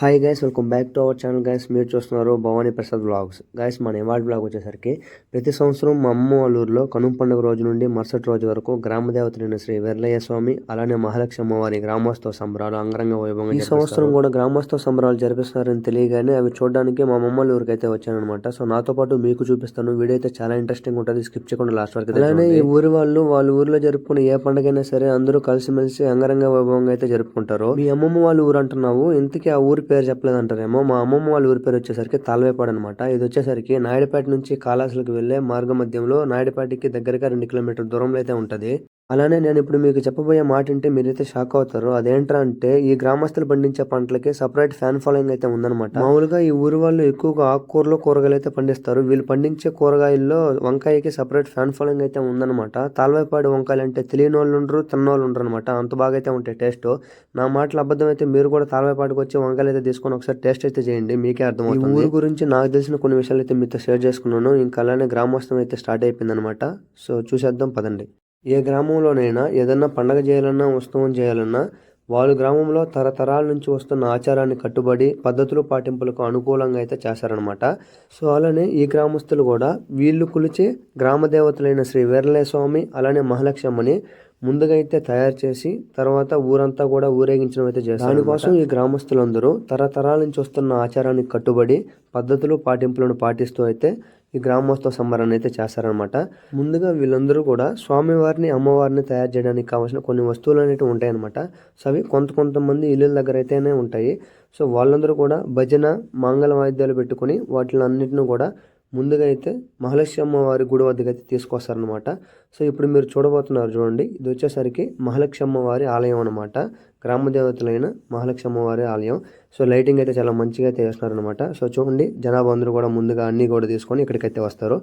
Hi guys welcome back to our channel guys మీరు చూస్తున్నారు Bhavani Prasad blogs guys మన ఇవాళ బ్లాగ్ వచ్చేసరికి ప్రతి సంవత్సరం మా అమ్మ వాళ్ళ ఊర్లో కనుమ పండుగ రోజు నుండి మరుసటి రోజు వరకు గ్రామ దేవతలైన శ్రీ వీరలయ్య స్వామి అలానే మహాలక్ష్మి అమ్మవారి గ్రామోత్సవ సంబరాలు అంగరంగ వైభవంగా ఈ సంవత్సరం కూడా గ్రామోత్సవ సంబరాలు జరిపిస్తున్నారని తెలియగానే అవి చూడడానికి మా అమ్మ వాళ్ళ ఊరికి అయితే వచ్చానమాట సో నాతో పాటు మీకు చూపిస్తాను. వీడియో అయితే చాలా ఇంట్రెస్టింగ్ ఉంటుంది. స్కిప్ చేయకుండా లాస్ట్ వరకు అలానే ఈ ఊరి వాళ్ళు వాళ్ళ ఊర్లో జరుపుకునే ఏ పండుగైనా సరే అందరూ కలిసిమెలిసి అంగరంగ వైభవంగా అయితే జరుపుకుంటారు. మీ అమ్మమ్మ వాళ్ళ ఊరు అంటున్నావు. ఇంతకీ ఆ ఊరి పేరు చెప్పలేదు అంటారేమో మా అమ్మమ్మ వాళ్ళ ఊరి పేరు వచ్చేసరికి తాల్వేపాడు అనమాట ఇది వచ్చేసరికి నాయుడుపేట నుంచి కాళాసులకు వెళ్ళే మార్గ మధ్యంలో నాయుడుపేటకి దగ్గరగా రెండు కిలోమీటర్ దూరంలో అయితే ఉంటుంది. అలానే నేను ఇప్పుడు మీకు చెప్పబోయే మాట అంటే మీరైతే షాక్ అవుతారు. అదేంట్రా అంటే ఈ గ్రామస్తులు పండించే పంటలకి సపరేట్ ఫ్యాన్ ఫాలోయింగ్ అయితే ఉందన్నమాట. మామూలుగా ఈ ఊరు వాళ్ళు ఎక్కువగా ఆకుకూరలు కూరగాయలు అయితే పండిస్తారు. వీళ్ళు పండించే కూరగాయల్లో వంకాయకి సపరేట్ ఫ్యాన్ ఫాలోయింగ్ అయితే ఉందన్నమాట. తాల్వాయిపాడు వంకాయలు అంటే తెలియని వాళ్ళు ఉండరు తిన్న వాళ్ళు ఉండరు అనమాట అంత బాగా అయితే ఉంటాయి టేస్ట్ నా మాటలు అబద్ధం అయితే మీరు కూడా తాల్వాయిపాడుకు వచ్చి వంకాయలు అయితే తీసుకొని ఒకసారి టేస్ట్ అయితే చేయండి. మీకే అర్థమవుతుంది. ఈ ఊరి గురించి నాకు తెలిసిన కొన్ని విషయాలు అయితే మీతో షేర్ చేసుకున్నాను. ఇంకా అలానే గ్రామోత్సవం అయితే స్టార్ట్ అయిపోయింది అనమాట సో చూసేద్దాం పదండి. ఏ గ్రామంలోనైనా ఏదన్నా పండగ చేయాలన్నా ఉత్సవం చేయాలన్నా వాళ్ళ గ్రామంలో తరతరాల నుంచి వస్తున్న ఆచారాన్ని కట్టుబడి పద్ధతులు పాటింపులకు అనుకూలంగా అయితే చేశారనమాట సో అలానే ఈ గ్రామస్తులు కూడా వీళ్ళు కొలిచే గ్రామ దేవతలైన శ్రీ వీరలయ స్వామి అలానే మహాలక్ష్మని ముందుగా అయితే తయారు చేసి తర్వాత ఊరంతా కూడా ఊరేగించడం అయితే చేస్తారు దానికోసం ఈ గ్రామస్తులందరూ తరతరాల నుంచి వస్తున్న ఆచారానికి కట్టుబడి పద్ధతులు పాటింపులను పాటిస్తూ అయితే ఈ గ్రామోత్సవ సంబరాన్ని అయితే చేస్తారనమాట ముందుగా వీళ్ళందరూ కూడా స్వామివారిని అమ్మవారిని తయారు చేయడానికి కావాల్సిన కొన్ని వస్తువులు అనేవి ఉంటాయన్నమాట. సో అవి కొంత కొంతమంది ఇళ్ళ దగ్గర అయితేనే ఉంటాయి. సో వాళ్ళందరూ కూడా భజన మంగళ వాయిద్యాలు పెట్టుకొని వాటిని అన్నింటిని కూడా ముందుగా అయితే మహాలక్ష్మి అమ్మవారి గుడి వద్దకు అయితే తీసుకొస్తారనమాట సో ఇప్పుడు మీరు చూడబోతున్నారు చూడండి. ఇది వచ్చేసరికి మహాలక్ష్మి అమ్మవారి ఆలయం అనమాట గ్రామ దేవతలైన మహాలక్ష్మి అమ్మవారి ఆలయం. సో లైటింగ్ అయితే చాలా మంచిగా అయితే వేస్తున్నారనమాట సో చూడండి జనాభా అందరూ కూడా ముందుగా అన్నీ కూడా తీసుకొని ఇక్కడికైతే వస్తారు.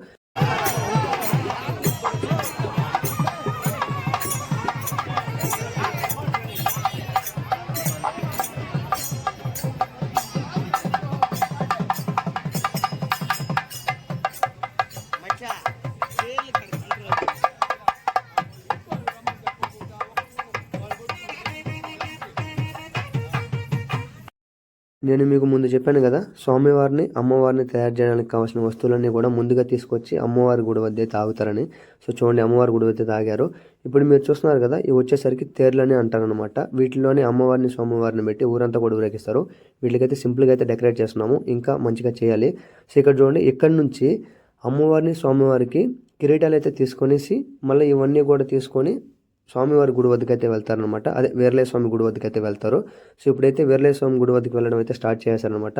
నేను మీకు ముందు చెప్పాను కదా స్వామివారిని అమ్మవారిని తయారు చేయడానికి కావాల్సిన వస్తువులన్నీ కూడా ముందుగా తీసుకొచ్చి అమ్మవారి గుడి వద్ద తాగుతారని. సో చూడండి అమ్మవారి గుడి వద్దే తాగారు. ఇప్పుడు మీరు చూస్తున్నారు కదా ఇవి వచ్చేసరికి తేర్లని అంటారనమాట వీటిలోనే అమ్మవారిని స్వామివారిని పెట్టి ఊరంతా కూడా ఊరేగిస్తారు. వీటికైతే సింపుల్గా అయితే డెకరేట్ చేస్తున్నాము ఇంకా మంచిగా చేయాలి. సో ఇక్కడ చూడండి ఇక్కడ నుంచి అమ్మవారిని స్వామివారికి కిరీటాలు అయితే తీసుకొనేసి మళ్ళీ ఇవన్నీ కూడా తీసుకొని స్వామివారి గుడి వద్దకు అయితే వెళ్తారనమాట అదే వేర్లే స్వామి గుడి వద్దకు అయితే వెళ్తారు. సో ఇప్పుడైతే వేర్లే స్వామి గుడి వద్దకు వెళ్ళడం అయితే స్టార్ట్ చేశారనమాట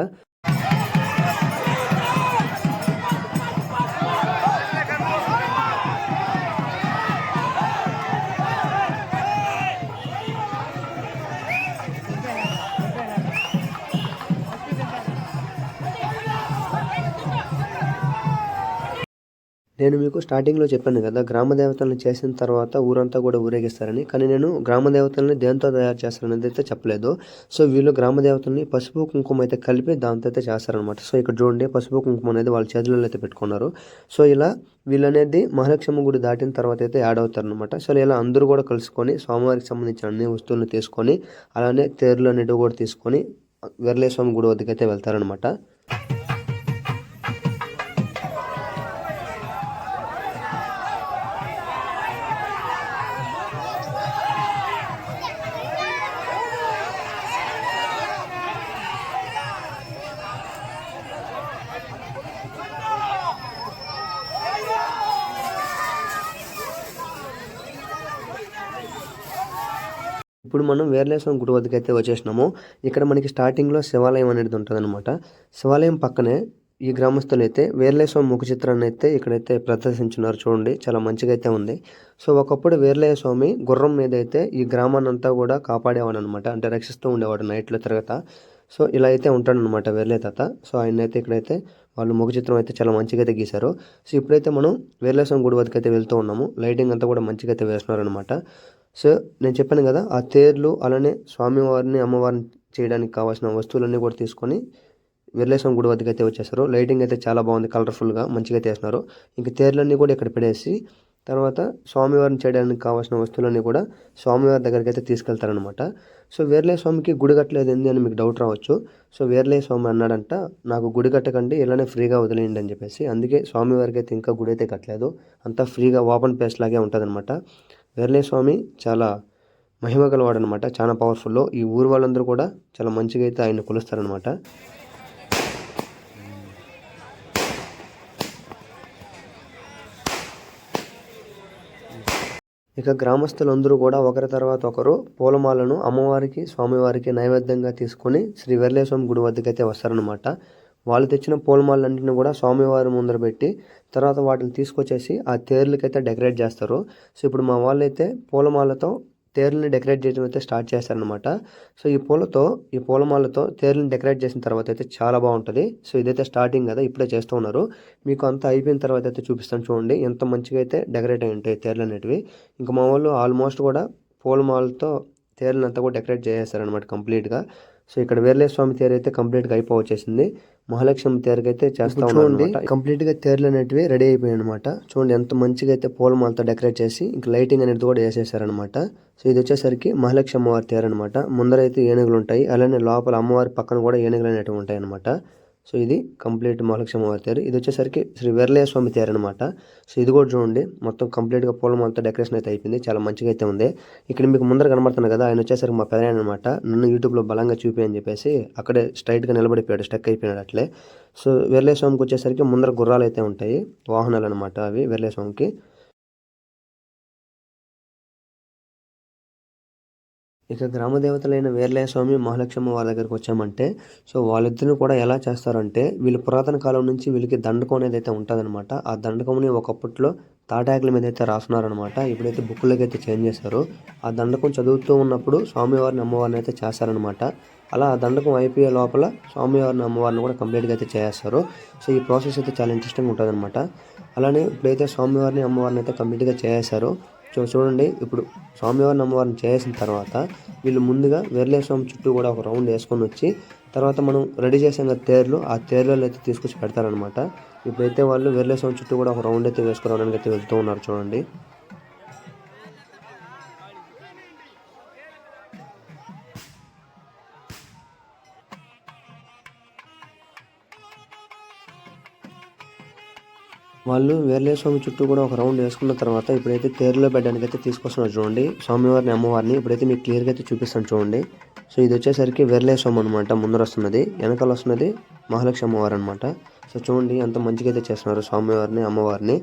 నేను మీకు స్టార్టింగ్లో చెప్పాను కదా గ్రామ దేవతలను చేసిన తర్వాత ఊరంతా కూడా ఊరేగిస్తారని. కానీ నేను గ్రామ దేవతల్ని దేంతో తయారు చేస్తారనేది అయితే చెప్పలేదు. సో వీళ్ళు గ్రామ దేవతల్ని పసుపు కుంకుమ అయితే కలిపి దాంతో అయితే చేస్తారనమాట సో ఇక్కడ చూడండి పసుపు కుంకుమ అనేది వాళ్ళ చేతులలో అయితే పెట్టుకున్నారు. సో ఇలా వీళ్ళనేది మహాలక్ష్మి గుడి దాటిన తర్వాత అయితే యాడ్ అవుతారనమాట సో ఇలా అందరూ కూడా కలుసుకొని స్వామివారికి సంబంధించిన అన్ని వస్తువులను తీసుకొని అలానే తేరులు అనేటివి కూడా తీసుకొని వెర్లేస్వామి గుడి వద్దకైతే వెళ్తారనమాట ఇప్పుడు మనం వేర్లేశ్వరం గుడి వద్దకు అయితే వచ్చేసినాము. ఇక్కడ మనకి స్టార్టింగ్లో శివాలయం అనేది ఉంటుందన్నమాట. శివాలయం పక్కనే ఈ గ్రామస్తులు అయితే వేర్లేశ్వరం ముఖ చిత్రాన్ని అయితే ఇక్కడైతే ప్రదర్శించున్నారు చూడండి. చాలా మంచిగా అయితే ఉంది. సో ఒకప్పుడు వేర్లయ్య స్వామి గుర్రం మీద అయితే ఈ గ్రామాన్ని అంతా కూడా కాపాడేవాడు అనమాట అంటే రక్షిస్తూ ఉండేవాడు నైట్లో తిరగత. సో ఇలా అయితే ఉంటాడనమాట వేర్లే తాత. సో ఆయన అయితే ఇక్కడైతే వాళ్ళు ముఖ చిత్రం అయితే చాలా మంచిగా అయితే గీశారు. సో ఇప్పుడైతే మనం వేర్లేశ్వరం గుడి వద్దకు అయితే వెళ్తూ ఉన్నాము. లైటింగ్ అంతా కూడా మంచిగా అయితే వేస్తున్నారు అనమాట సో నేను చెప్పాను కదా ఆ తేర్లు అలానే స్వామివారిని అమ్మవారిని చేయడానికి కావాల్సిన వస్తువులన్నీ కూడా తీసుకొని విర్లేశ్వరం గుడి వద్దకు అయితే వచ్చేస్తారు లైటింగ్ అయితే చాలా బాగుంది కలర్ఫుల్గా మంచిగా చేస్తున్నారు ఇంక తేర్లన్నీ కూడా ఇక్కడ పెడేసి తర్వాత స్వామివారిని చేయడానికి కావాల్సిన వస్తువులన్నీ కూడా స్వామివారి దగ్గరికి అయితే తీసుకెళ్తారనమాట సో వేర్లే స్వామికి గుడి కట్టలేదు ఏంది అని మీకు డౌట్ రావచ్చు. సో వేర్లే స్వామి అన్నాడంట నాకు గుడి కట్టకండి ఇలానే ఫ్రీగా వదిలేయండి అని చెప్పేసి. అందుకే స్వామివారికి అయితే ఇంకా గుడి అయితే కట్టలేదు. అంతా ఫ్రీగా ఓపెన్ ప్లేస్ లాగే ఉంటుందన్నమాట. స్వామి చాలా మహిమ గలవాడు అనమాట చాలా పవర్ఫుల్లో ఈ ఊరు వాళ్ళందరూ కూడా చాలా మంచిగా అయితే ఆయన కొలుస్తారనమాట. ఇక గ్రామస్తులందరూ కూడా ఒకరి తర్వాత ఒకరు పూలమాలను అమ్మవారికి స్వామివారికి నైవేద్యంగా తీసుకొని శ్రీ వెర్లేస్వామి గుడి వద్దకైతే వస్తారనమాట. వాళ్ళు తెచ్చిన పూలమాలన్నింటిని కూడా స్వామివారి ముందర పెట్టి తర్వాత వాటిని తీసుకొచ్చేసి ఆ తేర్లకైతే డెకరేట్ చేస్తారు. సో ఇప్పుడు మా వాళ్ళు అయితే పూలమాలతో తేర్లని డెకరేట్ చేయడం అయితే స్టార్ట్ చేస్తారనమాట సో ఈ పూలతో ఈ పూలమాలతో తేర్లను డెకరేట్ చేసిన తర్వాత అయితే చాలా బాగుంటుంది. సో ఇదైతే స్టార్టింగ్ కదా ఇప్పుడే చేస్తూ ఉన్నారు. మీకు అంతా అయిపోయిన తర్వాత అయితే చూపిస్తాను చూడండి. ఎంత మంచిగా అయితే డెకరేట్ అయి ఉంటాయి తేర్లు అనేటివి ఇంకా మా వాళ్ళు ఆల్మోస్ట్ కూడా పూలమాలతో తేర్లను అంతా కూడా డెకరేట్ చేసేస్తారనమాట కంప్లీట్గా. సో ఇక్కడ వేర్లే స్వామి తేరు అయితే కంప్లీట్గా అయిపోవచ్చేసింది మహాలక్ష్మి తేరుకి అయితే చేస్తా చూడండి కంప్లీట్గా తేర్లు అనేటివి రెడీ అయిపోయాయి అనమాట చూడండి ఎంత మంచిగా అయితే పూలమాలతో డెకరేట్ చేసి ఇంకా లైటింగ్ అనేది కూడా వేసేసారనమాట సో ఇది వచ్చేసరికి మహాలక్ష్మి అమ్మవారి తేరు అనమాట ముందరైతే ఏనుగులు ఉంటాయి అలానే లోపల అమ్మవారి పక్కన కూడా ఏనుగులు అనేటివి ఉంటాయి అనమాట సో ఇది కంప్లీట్ మహాలక్ష్మి అమ్మవారి తేరు ఇది వచ్చేసరికి శ్రీ వీరలయ్య స్వామి తేరు అనమాట సో ఇది కూడా చూడండి మొత్తం కంప్లీట్గా పూలమాలతో డెకరేషన్ అయితే అయిపోయింది చాలా మంచిగా అయితే ఉంది. ఇక్కడ మీకు ముందర కనబడుతుంది కదా ఆయన వచ్చేసరికి మా పెదనాయన అనమాట నన్ను యూట్యూబ్లో బలంగా చూపి అని చెప్పేసి అక్కడే స్ట్రైట్గా నిలబడిపోయాడు స్టక్ అయిపోయాడు అట్లే. సో వీరలయ్య స్వామికి వచ్చేసరికి ముందర గుర్రాలు అయితే ఉంటాయి వాహనాలు అనమాట అవి వీరలయ్య స్వామికి. ఇక గ్రామ దేవతలైన వీరలయ్య స్వామి మహాలక్ష్మి వారి దగ్గరికి వచ్చామంటే సో వాళ్ళిద్దరిని కూడా ఎలా చేస్తారంటే వీళ్ళు పురాతన కాలం నుంచి వీళ్ళకి దండకం అనేది అయితే ఉంటుందన్నమాట. ఆ దండకంని ఒకప్పట్లో తాటాకుల మీద అయితే రాస్తున్నారనమాట ఇప్పుడైతే బుక్కులకి అయితే చేంజ్ చేశారు. ఆ దండకం చదువుతూ ఉన్నప్పుడు స్వామివారిని అమ్మవారిని అయితే చేస్తారనమాట అలా ఆ దండకం అయిపోయే లోపల స్వామివారిని అమ్మవారిని కూడా కంప్లీట్గా అయితే చేస్తారు సో ఈ ప్రాసెస్ అయితే చాలా ఇంట్రెస్టింగ్ ఉంటుంది అలానే ఇప్పుడైతే స్వామివారిని అమ్మవారిని అయితే కంప్లీట్గా చేసేసారో చూడండి ఇప్పుడు స్వామివారిని అమ్మవారిని చేసిన తర్వాత వీళ్ళు ముందుగా వేర్లే స్వామి చుట్టూ కూడా ఒక రౌండ్ వేసుకొని వచ్చి తర్వాత మనం రెడీ చేసిన తేర్లు ఆ తేర్లలో అయితే తీసుకొచ్చి పెడతారనమాట ఇప్పుడైతే వాళ్ళు వేర్లే స్వామి చుట్టూ కూడా ఒక రౌండ్ అయితే వేసుకురావడానికి అయితే వెళ్తూ ఉన్నారు చూడండి. వాళ్ళు వేర్లే స్వామి చుట్టూ కూడా ఒక రౌండ్ వేసుకున్న తర్వాత ఇప్పుడైతే తేరులో పెట్టడానికి అయితే తీసుకొస్తున్నారు చూడండి. స్వామివారిని అమ్మవారిని ఇప్పుడైతే మీకు క్లియర్గా అయితే చూపిస్తాను చూడండి. సో ఇది వచ్చేసరికి వెర్లే స్వామి అనమాట ముందర వస్తున్నది వెనకాల వస్తున్నది మహాలక్ష్మి అమ్మవారు అనమాట సో చూడండి ఎంత మంచిగా అయితే చేస్తున్నారు స్వామివారిని అమ్మవారిని.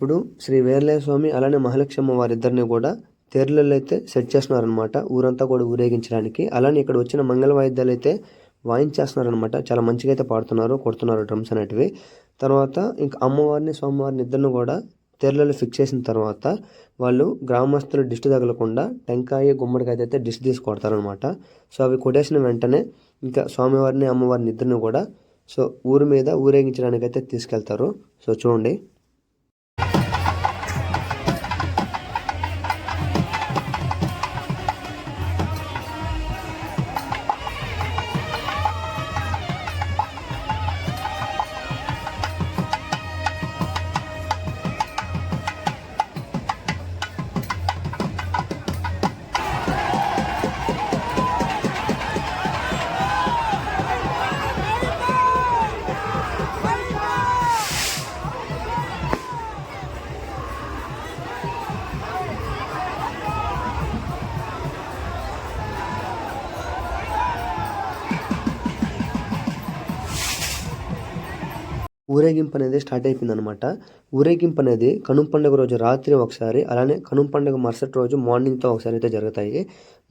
ఇప్పుడు శ్రీ వేర్లయ స్వామి అలానే మహాలక్ష్మి వారిద్దరిని కూడా తేర్లలో అయితే సెట్ చేస్తున్నారనమాట ఊరంతా కూడా ఊరేగించడానికి. అలానే ఇక్కడ వచ్చిన మంగళ వాయిద్యాలు అయితే వాయించేస్తున్నారనమాట చాలా మంచిగా అయితే పాడుతున్నారు కొడుతున్నారు డ్రమ్స్ అనేటివి. తర్వాత ఇంకా అమ్మవారిని స్వామివారిని ఇద్దరిని కూడా తేర్లలో ఫిక్స్ చేసిన తర్వాత వాళ్ళు గ్రామస్తులు దిష్టి తగలకుండా టెంకాయ గుమ్మడికాయ అయితే దిష్టి తీసి కొడతారనమాట సో అవి కొట్టేసిన వెంటనే ఇంకా స్వామివారిని అమ్మవారిని ఇద్దరిని కూడా సో ఊరి మీద ఊరేగించడానికి అయితే తీసుకెళ్తారు. సో చూడండి. ఊరేగింపు అనేది స్టార్ట్ అయిపోయింది అనమాట ఊరేగింపు అనేది కనుమ పండుగ రోజు రాత్రి ఒకసారి అలానే కనుమ పండుగ మరుసటి రోజు మార్నింగ్తో ఒకసారి అయితే జరుగుతాయి.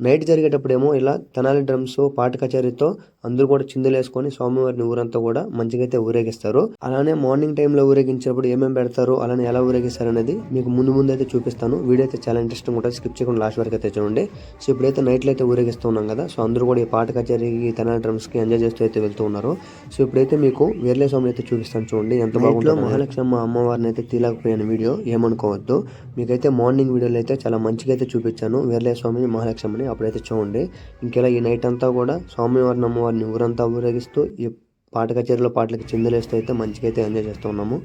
నైట్ జరిగేటప్పుడేమో ఇలా తెనాలి డ్రమ్స్ పాట కచేరీతో అందరూ కూడా చిందులేసుకొని స్వామివారిని ఊరంతా కూడా మంచిగా అయితే ఊరేగిస్తారు. అలానే మార్నింగ్ టైంలో ఊరేగించేటప్పుడు ఏమేమి పెడతారు అలానే ఎలా ఊరేగిస్తారు అనేది మీకు ముందు ముందు అయితే చూపిస్తాను. వీడియో అయితే చాలా ఇంట్రెస్టింగ్ ఉంటుంది స్కిప్ చేయకుండా లాస్ట్ వరకు అయితే చూడండి. సో ఇప్పుడైతే నైట్లో అయితే ఊరేగిస్తున్నాం కదా సో అందరూ కూడా ఈ పాట కచేరీకి తెనాలి డ్రమ్స్కి ఎంజాయ్ చేస్తూ అయితే వెళ్తూ ఉన్నారు. సో ఇప్పుడైతే మీకు వేర్లే స్వామి అయితే చూపిస్తాను చూడండి ఎంత బాగుంటుందో. మహాలక్ష్మి అమ్మవారిని అయితే తీయలేకపోయాను వీడియో ఏమనుకోవద్దు. మీకైతే మార్నింగ్ వీడియోలో అయితే చాలా మంచిగా అయితే చూపించాను వీరలే స్వామిని మహాలక్ష్మిని అప్పుడైతే చూడండి. ఇంకెలా ఈ నైట్ అంతా కూడా స్వామివారిని అమ్మవారిని ఊరంతా ఊరేగిస్తూ ఈ పాట కచేరీలో పాటలకి చిందులేస్తూ అయితే మంచిగా అయితే ఎంజాయ్ చేస్తూ ఉన్నాము.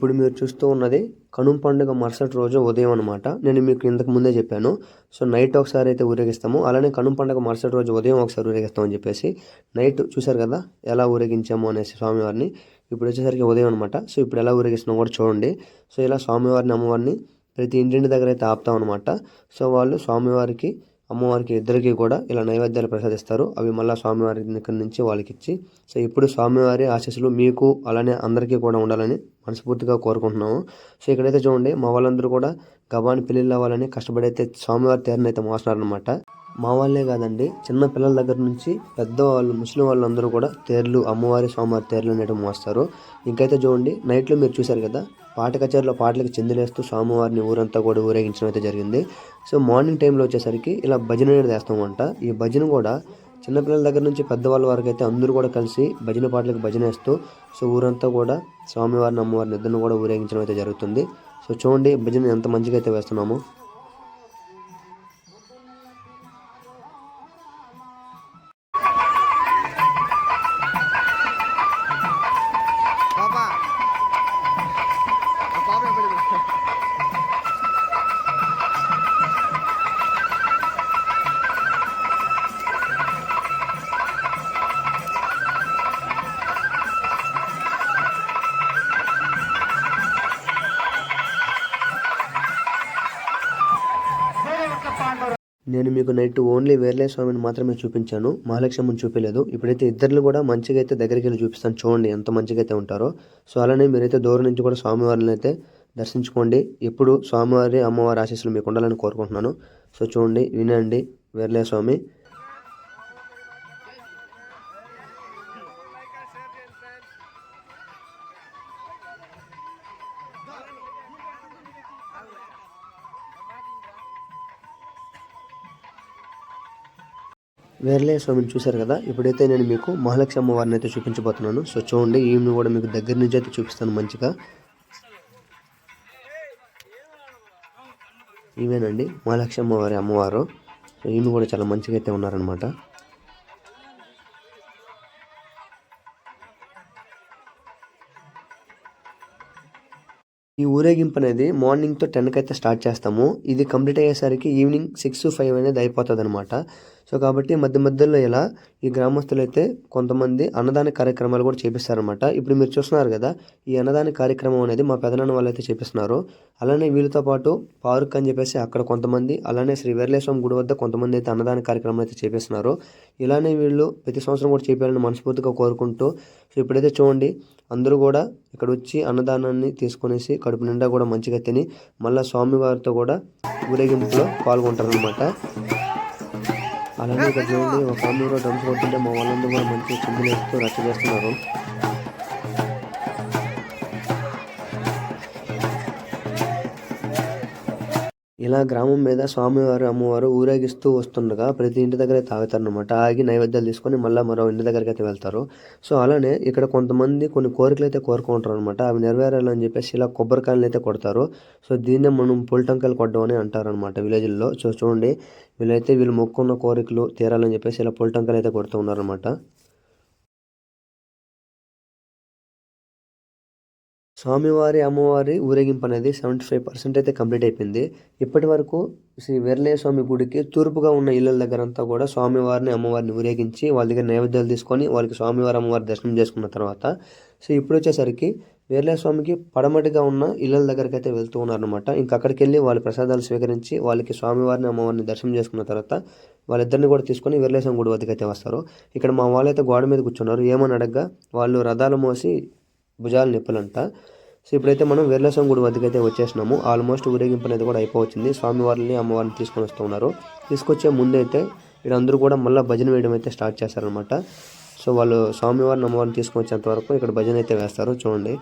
ఇప్పుడు మీరు చూస్తూ ఉన్నది కనుమ పండుగ మరుసటి రోజు ఉదయం అనమాట నేను మీకు ఇంతకు ముందే చెప్పాను. సో నైట్ ఒకసారి అయితే ఊరేగిస్తాము. అలానే కనుమ పండుగ మరుసటి రోజు ఉదయం ఒకసారి ఊరేగిస్తామని చెప్పేసి నైట్ చూశారు కదా ఎలా ఊరేగించాము అనేసి స్వామివారిని. ఇప్పుడు వచ్చేసరికి ఉదయం అనమాట సో ఇప్పుడు ఎలా ఊరేగిస్తున్నాం కూడా చూడండి. సో ఇలా స్వామివారిని అమ్మవారిని ప్రతి ఇంటింటి దగ్గర అయితే ఆపుతాం అనమాట సో వాళ్ళు స్వామివారికి అమ్మవారికి ఇద్దరికి కూడా ఇలా నైవేద్యాలు ప్రసాదిస్తారు. అవి మళ్ళీ స్వామివారి దగ్గర నుంచి వాళ్ళకి ఇచ్చి సో ఇప్పుడు స్వామివారి ఆశీస్సులు మీకు అలానే అందరికీ కూడా ఉండాలని మనస్ఫూర్తిగా కోరుకుంటున్నాము. సో ఇక్కడైతే చూడండి మా వాళ్ళందరూ కూడా గబాని పెళ్ళిళ్ళు అవ్వాలని కష్టపడి అయితే స్వామివారి తేరుని అయితే మోస్తున్నారనమాట మా వాళ్ళే కాదండి చిన్న పిల్లల దగ్గర నుంచి పెద్దవాళ్ళు ముస్లిం వాళ్ళందరూ కూడా తేర్లు అమ్మవారి స్వామివారి తేర్లు అనేవి మోస్తారు. ఇంకైతే చూడండి నైట్లో మీరు చూశారు కదా పాట కచేరీలో పాటలకు చెందిలేస్తూ స్వామివారిని ఊరంతా కూడా ఊరేగించడం అయితే జరిగింది. సో మార్నింగ్ టైంలో వచ్చేసరికి ఇలా భజన అనేది వేస్తామంట ఈ భజన కూడా చిన్నపిల్లల దగ్గర నుంచి పెద్దవాళ్ళ వరకు అయితే అందరూ కూడా కలిసి భజన పాటలకు భజన వేస్తూ సో ఊరంతా కూడా స్వామివారిని అమ్మవారిని ఇద్దరిని కూడా ఊరేగించడం అయితే జరుగుతుంది. సో చూడండి భజన ఎంత మంచిగా అయితే వేస్తున్నాము. నేను మీకు నైట్ ఓన్లీ వేర్లే స్వామిని మాత్రమే చూపించాను. మహాలక్ష్మిని చూపించలేదు ఇప్పుడైతే ఇద్దరిని కూడా మంచిగా అయితే దగ్గరికి వెళ్ళి చూపిస్తాను. చూడండి ఎంత మంచిగా అయితే ఉంటారో. సో అలానే మీరైతే దూరం నుంచి కూడా స్వామివారిని అయితే దర్శించుకోండి. ఎప్పుడు స్వామివారి అమ్మవారి ఆశీస్సులు మీకు ఉండాలని కోరుకుంటున్నాను. సో చూడండి వినండి వేర్లే స్వామి. వేర్లే స్వామిని చూశారు కదా? ఇప్పుడైతే నేను మీకు మహాలక్ష్మి అమ్మవారిని అయితే చూపించబోతున్నాను. సో చూడండి ఈమెను కూడా మీకు దగ్గర నుంచి అయితే చూపిస్తాను మంచిగా. ఈమెనండి మహాలక్ష్మి అమ్మవారి అమ్మవారు. సో ఈమె కూడా చాలా మంచిగా అయితే ఉన్నారనమాట ఈ ఊరేగింపు అనేది మార్నింగ్తో టెన్కి అయితే స్టార్ట్ చేస్తాము. ఇది కంప్లీట్ అయ్యేసరికి ఈవినింగ్ సిక్స్ ఫైవ్ అనేది అయిపోతుంది అనమాట సో కాబట్టి మధ్య మధ్యలో ఇలా ఈ గ్రామస్తులు అయితే కొంతమంది అన్నదాన కార్యక్రమాలు కూడా చేపిస్తారనమాట ఇప్పుడు మీరు చూస్తున్నారు కదా ఈ అన్నదాన కార్యక్రమం అనేది మా పెదనాన్న వాళ్ళు అయితే చేపిస్తున్నారు. అలానే వీళ్ళతో పాటు పార్క్ అని చెప్పేసి అక్కడ కొంతమంది అలానే శ్రీ వీరలేశ్వరం గుడి వద్ద కొంతమంది అయితే అన్నదాన కార్యక్రమం అయితే చేపిస్తున్నారు. ఇలానే వీళ్ళు ప్రతి సంవత్సరం కూడా చేపేయాలని మనస్ఫూర్తిగా కోరుకుంటూ సో ఇప్పుడైతే చూడండి అందరూ కూడా ఇక్కడ వచ్చి అన్నదానాన్ని తీసుకొనేసి కడుపు నిండా కూడా మంచిగా తిని మళ్ళీ స్వామివారితో కూడా ఊరేగింపులో పాల్గొంటారనమాట అలానే ఇక్కడ చూడండి ఒక ఫ్యామిలీ కూడా డ్రమ్స్ కొడుతుంటే మా వాళ్ళందరూ కూడా మంచిగా చిందులు వేస్తూ రచ్చ చేస్తున్నారు. ఇలా గ్రామం మీద స్వామివారు అమ్మవారు ఊరేగిస్తూ వస్తుండగా ప్రతి ఇంటి దగ్గర తాగుతారనమాట ఆగి నైవేద్యాలు తీసుకొని మళ్ళీ మరో ఇంటి దగ్గరికి అయితే వెళ్తారు. సో అలానే ఇక్కడ కొంతమంది కొన్ని కోరికలు అయితే కోరుకుంటారు అనమాట అవి నెరవేరాలని చెప్పేసి ఇలా కొబ్బరికాయలు అయితే కొడతారు. సో దీన్నే మనం పుల్టంకాయలు కొట్టడం అని అంటారనమాట విలేజ్లో. సో చూడండి వీళ్ళైతే వీళ్ళు మొక్కున్న కోరికలు తీరాలని చెప్పేసి ఇలా పుల్టంకాయలు అయితే కొడుతూ ఉన్నారనమాట స్వామివారి అమ్మవారి ఊరేగింపు అనేది సెవెంటీ ఫైవ్ పర్సెంట్ అయితే కంప్లీట్ అయిపోయింది. ఇప్పటి వరకు శ్రీ వీరలయ్య స్వామి గుడికి తూర్పుగా ఉన్న ఇళ్ళ దగ్గర అంతా కూడా స్వామివారిని అమ్మవారిని ఊరేగించి వాళ్ళ దగ్గర నైవేద్యాలు తీసుకొని వాళ్ళకి స్వామివారి అమ్మవారి దర్శనం చేసుకున్న తర్వాత సో ఇప్పుడు వచ్చేసరికి వీరలయ్య స్వామికి పడమటిగా ఉన్న ఇళ్ళ దగ్గరికి అయితే వెళ్తూ ఉన్నారనమాట ఇంకా అక్కడికి వెళ్ళి వాళ్ళ ప్రసాదాలు స్వీకరించి వాళ్ళకి స్వామివారిని అమ్మవారిని దర్శనం చేసుకున్న తర్వాత వాళ్ళిద్దరిని కూడా తీసుకొని వీరలయ్య స్వామి గుడి వద్దకైతే వస్తారు. ఇక్కడ మా వాళ్ళైతే గోడ మీద కూర్చున్నారు. ఏమని అడగగా? వాళ్ళు రథాలు మోసి భుజాల నొప్పులంట. సో ఇప్పుడైతే మనం వీరలస్వామి గుడి వద్దకు అయితే వచ్చేసినాము. ఆల్మోస్ట్ ఊరేగింపు అనేది కూడా అయిపోవచ్చింది. స్వామివారిని అమ్మవారిని తీసుకొని వస్తున్నారు. తీసుకొచ్చే ముందైతే వీళ్ళందరూ కూడా మళ్ళీ భజన వేయడం అయితే స్టార్ట్ చేస్తారనమాట సో వాళ్ళు స్వామివారిని అమ్మవారిని తీసుకొని వచ్చేంత వరకు ఇక్కడ భజన అయితే వేస్తారు. చూడండి.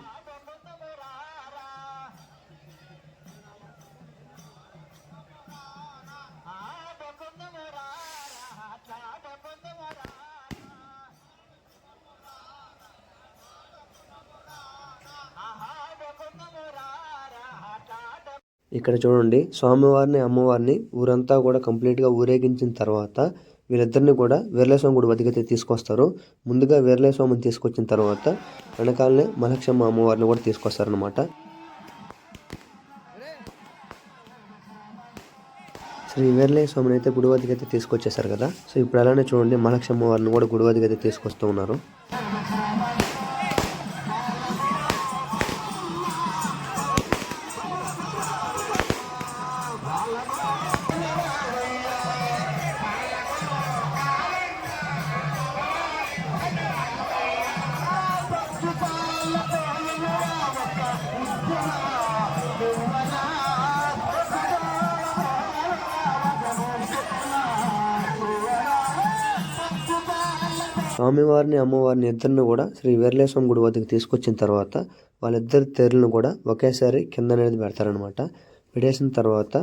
ఇక్కడ చూడండి. స్వామివారిని అమ్మవారిని ఊరంతా కూడా కంప్లీట్గా ఊరేగించిన తర్వాత వీళ్ళిద్దరిని కూడా వీరలేస్వామి గుడి వద్దకైతే తీసుకొస్తారు. ముందుగా వీరలేస్వామిని తీసుకొచ్చిన తర్వాత వెనకాలనే మలక్షమ్మ అమ్మవారిని కూడా తీసుకొస్తారనమాట శ్రీ వీరలయ్య స్వామిని అయితే గుడి వద్దకైతే తీసుకొచ్చేసారు కదా. సో ఇప్పుడు అలానే చూడండి మలక్షమ్మ వారిని కూడా గుడి వద్దకైతే తీసుకొస్తూ ఉన్నారు. స్వామివారిని అమ్మవారిని ఇద్దరిని కూడా శ్రీ వీరలేశ్వరం గుడి వద్దకు తీసుకొచ్చిన తర్వాత వాళ్ళిద్దరి తేరులను కూడా ఒకేసారి కింద అనేది పెడతారనమాట పెట్టేసిన తర్వాత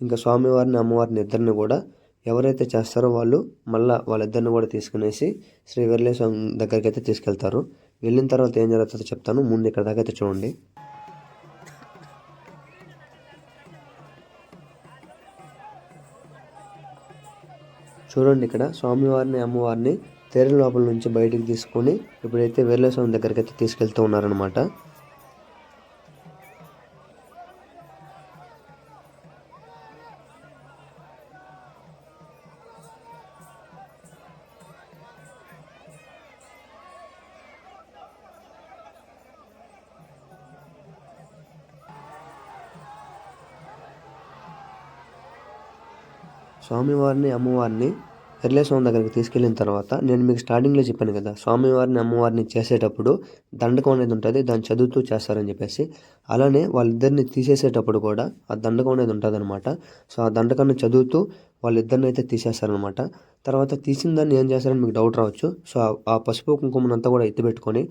ఇంకా స్వామివారిని అమ్మవారిని ఇద్దరిని కూడా ఎవరైతే చేస్తారో వాళ్ళు మళ్ళీ వాళ్ళిద్దరిని కూడా తీసుకునేసి శ్రీ వీరలేశ్వరం దగ్గరికి అయితే తీసుకెళ్తారు. వెళ్ళిన తర్వాత ఏం జరుగుతుందో చెప్తాను. ముందు ఇక్కడ దాకా అయితే చూడండి. చూడండి ఇక్కడ స్వామివారిని అమ్మవారిని తేరు లోపల నుంచి బయటికి తీసుకొని ఇప్పుడైతే వేర్లేస్వామి దగ్గరికి అయితే తీసుకెళ్తూ ఉన్నారనమాట స్వామివారిని అమ్మవారిని స్వామి దగ్గరికి తీసుకెళ్ళిన తర్వాత నేను మీకు స్టార్టింగ్లో చెప్పాను కదా స్వామివారిని అమ్మవారిని చేసేటప్పుడు దండకం అనేది ఉంటుంది దాన్ని చదువుతూ చేస్తారని చెప్పేసి. అలానే వాళ్ళిద్దరిని తీసేసేటప్పుడు కూడా ఆ దండకం అనేది ఉంటుంది అనమాట సో ఆ దండకాన్ని చదువుతూ వాళ్ళిద్దరిని అయితే తీసేస్తారనమాట తర్వాత తీసిన దాన్ని ఏం చేస్తారని మీకు డౌట్ రావచ్చు. సో ఆ పసుపు కుంకుమనంతా కూడా ఎత్తిపెట్టుకొని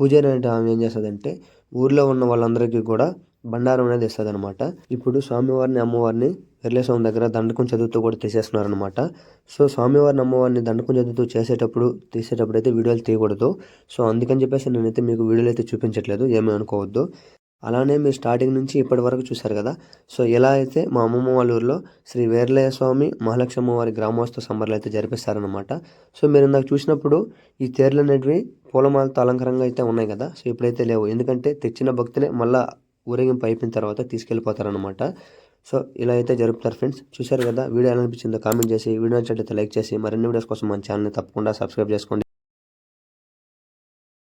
పూజారి అంటే ఆమె ఏం చేస్తుందంటే ఊర్లో ఉన్న వాళ్ళందరికీ కూడా బండారం అనేది ఇస్తుంది అనమాట ఇప్పుడు స్వామివారిని అమ్మవారిని స్వామి దగ్గర దండకం చదువుతూ కూడా తీసేస్తున్నారు అనమాట సో స్వామివారిని అమ్మవారిని దండకం చదువుతూ చేసేటప్పుడు తీసేటప్పుడు అయితే వీడియోలు తీయకూడదు. సో అందుకని చెప్పేసి నేనైతే మీకు వీడియోలు అయితే చూపించట్లేదు ఏమీ అనుకోవద్దు. అలానే మీరు స్టార్టింగ్ నుంచి ఇప్పటి వరకు చూశారు కదా. సో ఎలా అయితే మా అమ్మమ్మ వాళ్ళ ఊరిలో శ్రీ వేర్లయ స్వామి మహాలక్ష్మ వారి గ్రామోత్సవ సంబరాలు అయితే జరిపిస్తారనమాట సో మీరు ఇందాక చూసినప్పుడు ఈ తేర్లు అనేటివి పూలమాలతో అలంకారంగా అయితే ఉన్నాయి కదా. సో ఇప్పుడైతే లేవు. ఎందుకంటే తెచ్చిన భక్తులే మళ్ళీ ఊరేగింపు అయిపోయిన తర్వాత తీసుకెళ్ళిపోతారనమాట సో ఇలా అయితే జరుపుతారు ఫ్రెండ్స్. చూశారు కదా వీడియో ఎలా అనిపించిందో కామెంట్ చేసి వీడియో నచ్చినట్లయితే లైక్ చేసి మరిన్ని వీడియోస్ కోసం మన ఛానల్ని తప్పకుండా సబ్స్క్రైబ్ చేసుకోండి.